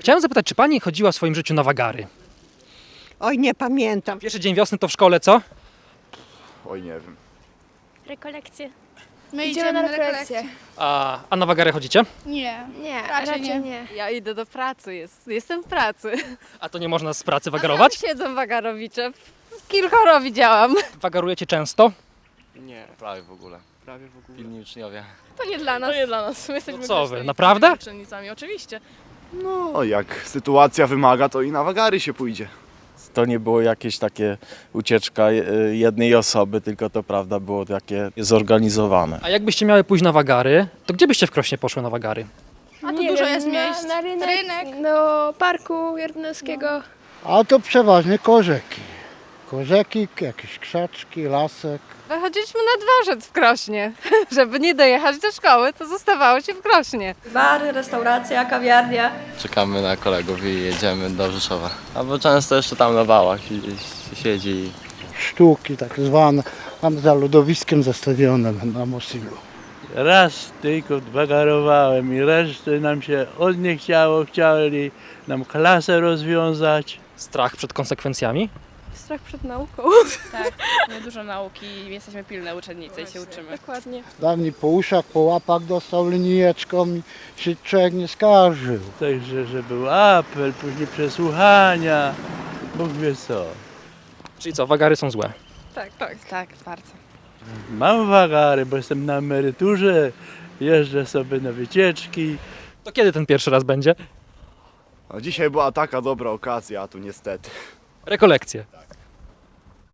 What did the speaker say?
Chciałem zapytać, czy pani chodziła w swoim życiu na wagary? Oj, nie pamiętam. Pierwszy dzień wiosny to w szkole, co? Oj, nie wiem. Rekolekcje. My Idziemy na rekolekcje. A, a na wagary chodzicie? Nie. Nie, Raczej raczej, nie. nie. Ja idę do pracy, jest, jestem w pracy. A to nie można z pracy A tam wagarować? siedzą wagarowicze. Kilkoro widziałam. Wagarujecie często? Nie, prawie w ogóle. Prawie w ogóle. Pilni uczniowie. To nie dla nas. To nie dla nas. My jesteśmy No co wy, grzecznymi naprawdę? uczennicami, oczywiście. No, jak sytuacja wymaga, to i na wagary się pójdzie. To nie było jakieś takie ucieczka jednej osoby, tylko to prawda było takie zorganizowane. A jakbyście miały pójść na wagary, to gdzie byście w Krośnie poszły na wagary? A tu Nie dużo wiem, jest na, miejsc. Na rynek, Rynek. do parku Jardynowskiego. A to przeważnie korzeki. Korzeki, jakieś krzaczki, lasek. Wychodziliśmy na dworzec w Krośnie. Żeby nie dojechać do szkoły, to zostawało się w Krośnie. Bary, restauracja, kawiarnia. Czekamy na kolegów i jedziemy do Rzeszowa. Albo często jeszcze tam na wałach si- siedzi. Sztuki tak zwane, tam za lodowiskiem zastawione na Mosilu. Raz tylko wagarowałem i reszty nam się od nie chciało, chcieli nam klasę rozwiązać. Strach przed konsekwencjami? Strach przed nauką. Tak, mamy dużo nauki i jesteśmy pilne uczennice i się uczymy. Dokładnie. Dawniej po uszach, po łapach dostał linijeczką i się człowiek nie skarżył. Także, że był apel, później przesłuchania, Bóg wie co. Czyli co, wagary są złe? Tak, tak. Tak, bardzo. Mam wagary, bo jestem na emeryturze, jeżdżę sobie na wycieczki. To kiedy ten pierwszy raz będzie? A dzisiaj była taka dobra okazja, a tu niestety. Rekolekcje.